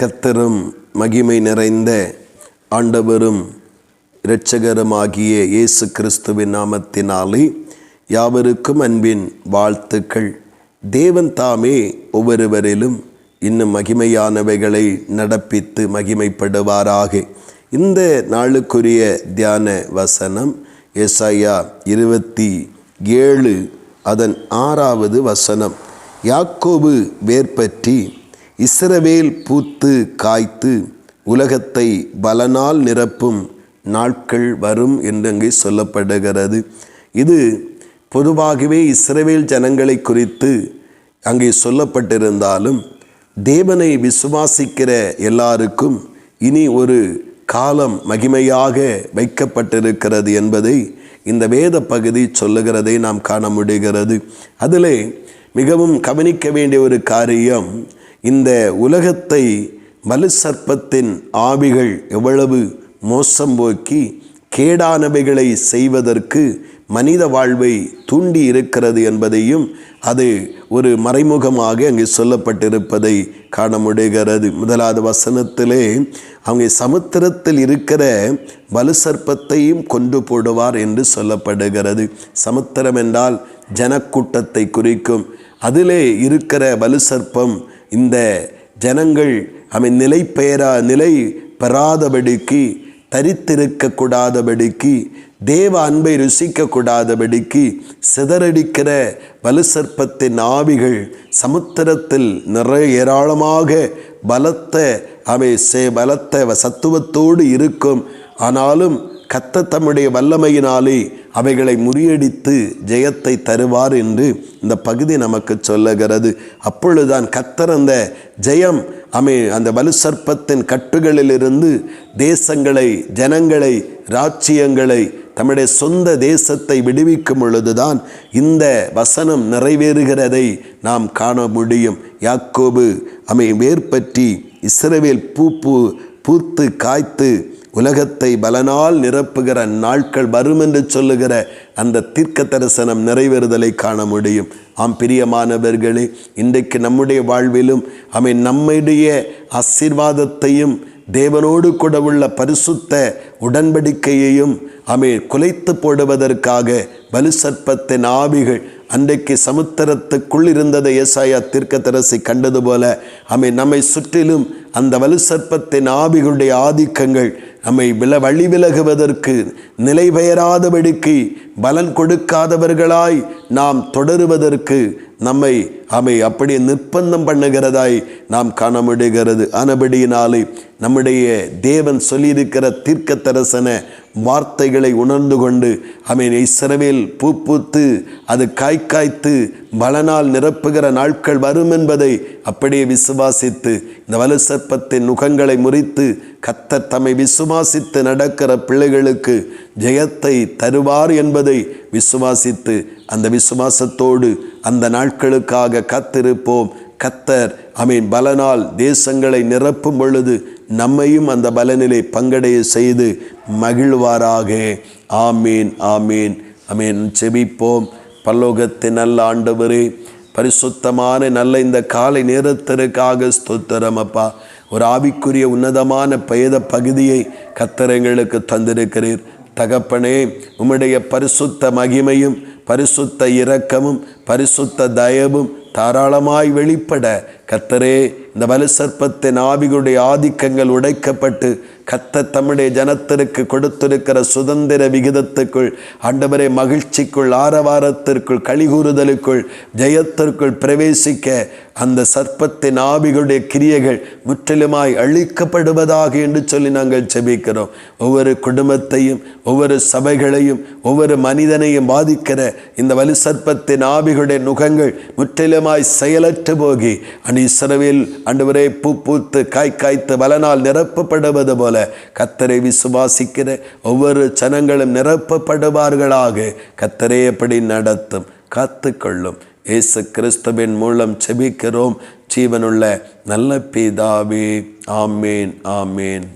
கத்தரும் மகிமை நிறைந்த ஆண்டவரும் இரட்சகருமாகிய இயேசு கிறிஸ்துவின் நாமத்தினாலே யாவருக்கும் அன்பின் வாழ்த்துக்கள். தேவன் தாமே ஒவ்வொருவரிலும் இன்னும் மகிமையானவைகளை நடப்பித்து மகிமைப்படுவாராக. இந்த நாளுக்குரிய தியான வசனம் எஸ்ஐயா இருபத்தி ஏழு அதன் ஆறாவது வசனம். யாக்கோபு வேர்பற்றி இஸ்ரவேல் பூத்து காய்த்து உலகத்தை பலனால் நிரப்பும் நாட்கள் வரும் என்று அங்கே சொல்லப்படுகிறது. இது பொதுவாகவே இஸ்ரவேல் ஜனங்களை குறித்து அங்கே சொல்லப்பட்டிருந்தாலும் தேவனை விசுவாசிக்கிற எல்லாருக்கும் இனி ஒரு காலம் மகிமையாக வைக்கப்பட்டிருக்கிறது என்பதை இந்த வேத பகுதி சொல்லுகிறதை நாம் காண முடிகிறது. அதிலே மிகவும் கவனிக்க வேண்டிய ஒரு காரியம் இந்த உலகத்தை வலு சர்ப்பத்தின் ஆவிகள் எவ்வளவு மோசம் போக்கி கேடானவைகளை செய்வதற்கு மனித வாழ்வை தூண்டி இருக்கிறது என்பதையும் அது ஒரு மறைமுகமாக அங்கே சொல்லப்பட்டிருப்பதை காண முடிகிறது முதலாவது வசனத்திலே அவங்க சமுத்திரத்தில் இருக்கிற வலு சர்ப்பத்தையும் கொண்டு போடுவார் என்று சொல்லப்படுகிறது. சமுத்திரம் என்றால் ஜனக்கூட்டத்தை குறிக்கும். அதிலே இருக்கிற வலு சர்ப்பம் இந்த ஜனங்கள் அவன் நிலை பெயரா நிலை பெறாதபடிக்கு தரித்திருக்கக்கூடாதபடிக்கு தேவ அன்பை ருசிக்கக்கூடாதபடிக்கு சிதறடிக்கிற வலு சர்ப்பத்தின் ஆவிகள் சமுத்திரத்தில் நிறைய ஏராளமாக பலத்த அவை சே பலத்த சத்துவத்தோடு இருக்கும். ஆனாலும் கத்த தம்முடைய வல்லமையினாலே அவைகளை முறியடித்து ஜெயத்தை தருவார் என்று இந்த பகுதி நமக்கு சொல்லுகிறது. அப்பொழுதுதான் கத்தர் அந்த ஜெயம் அமை அந்த வலு சர்ப்பத்தின் கட்டுகளிலிருந்து தேசங்களை ஜனங்களை ராச்சியங்களை தம்முடைய சொந்த தேசத்தை விடுவிக்கும் பொழுதுதான் இந்த வசனம் நிறைவேறுகிறதை நாம் காண முடியும். யாக்கோபு அமை வேர்பற்றி இஸ்ரவேல் பூப்பு பூத்து காய்த்து உலகத்தை பலனால் நிரப்புகிற நாட்கள் வரும் என்று சொல்லுகிற அந்த தீர்க்க தரிசனம் நிறைவேறுதலை காண முடியும். ஆம் பிரியமானவர்களே இன்றைக்கு நம்முடைய வாழ்விலும் அவை நம்முடைய ஆசீர்வாதத்தையும் தேவனோடு கூட உள்ள பரிசுத்த உடன்படிக்கையையும் அவை குலைத்து போடுவதற்காக வலு சர்ப்பத்தின் ஆவிகள் அன்றைக்கு சமுத்திரத்துக்குள் இருந்ததை ஏசாயா தீர்க்கதரசி கண்டது போல அவை நம்மை சுற்றிலும் அந்த வலு சர்ப்பத்தின் ஆவிகளுடைய ஆதிக்கங்கள் நம்மை வில வழி விலகுவதற்கு நிலை பெயராதபடிக்கு பலன் கொடுக்காதவர்களாய் நாம் தொடருவதற்கு நம்மை அவை அப்படியே நிர்பந்தம் பண்ணுகிறதாய் நாம் காண முடிகிறது ஆனபடியினாலே நம்முடைய தேவன் சொல்லியிருக்கிற தீர்க்க வார்த்தைகளை உணர்ந்து கொண்டு அமீன் இஸ்ரவேல் பூ பூத்து அது காய்க்காய்த்து பலனால் நிரப்புகிற நாட்கள் வரும் என்பதை அப்படியே விசுவாசித்து இந்த வலு சர்ப்பத்தின் நுகங்களை முறித்து கத்தர் தம்மை விசுவாசித்து நடக்கிற பிள்ளைகளுக்கு ஜெயத்தை தருவார் என்பதை விசுவாசித்து அந்த விசுவாசத்தோடு அந்த நாட்களுக்காக காத்திருப்போம். கத்தர் அமீன் பலனால் தேசங்களை நிரப்பும் பொழுது நம்மையும் அந்த பலநிலை பங்கடைய செய்து மகிழ்வாராக. ஆமீன் ஆமீன் அமீன் செபிப்போம் பல்லோகத்தின் நல்ல ஆண்டவரே பரிசுத்தமான நல்ல இந்த காலை நேரத்திற்காக ஸ்தோத்திரம் அப்பா. ஒரு ஆவிக்குரிய உன்னதமான பயத பகுதியை கத்தரங்களுக்கு தந்திருக்கிறீர். தகப்பனே உம்முடைய பரிசுத்த மகிமையும் பரிசுத்த இரக்கமும் பரிசுத்த தயவும் தாராளமாய் வெளிப்பட. கத்தரே இந்த வலு சர்ப்பத்தின் ஆவிகளுடைய ஆதிக்கங்கள் உடைக்கப்பட்டு கத்த தம்முடைய ஜனத்திற்கு கொடுத்திருக்கிற சுதந்திர விகிதத்துக்குள் ஆண்டவரே மகிழ்ச்சிக்குள் ஆரவாரத்திற்குள் கழிகூறுதலுக்குள் ஜெயத்திற்குள் பிரவேசிக்க அந்த சர்ப்பத்தின் ஆவிகளுடைய கிரியைகள் முற்றிலுமாய் அழிக்கப்படுவதாக என்று சொல்லி நாங்கள் செபிக்கிறோம் ஒவ்வொரு குடும்பத்தையும் ஒவ்வொரு சபைகளையும் ஒவ்வொரு மனிதனையும் பாதிக்கிற இந்த வலு சர்ப்பத்தின் ஆவிகளுடைய நுகங்கள் முற்றிலுமாய் செயலற்று போகி அண்ட் இஸ்ரவேல் அன்றுவரே பூ பூத்து காய் காய்த்து வலனால் நிரப்பப்படுவது போல கத்தரை விசுவாசிக்கிற ஒவ்வொரு ஜனங்களும் நிரப்பப்படுவார்களாக. கத்தரை எப்படி நடத்தும்? காத்துக்கொள்ளும். இயேசு கிறிஸ்துவின் மூலம் செபிக்கிறோம் ஜீவனுள்ள நல்ல பிதாவே ஆமேன் ஆமேன்.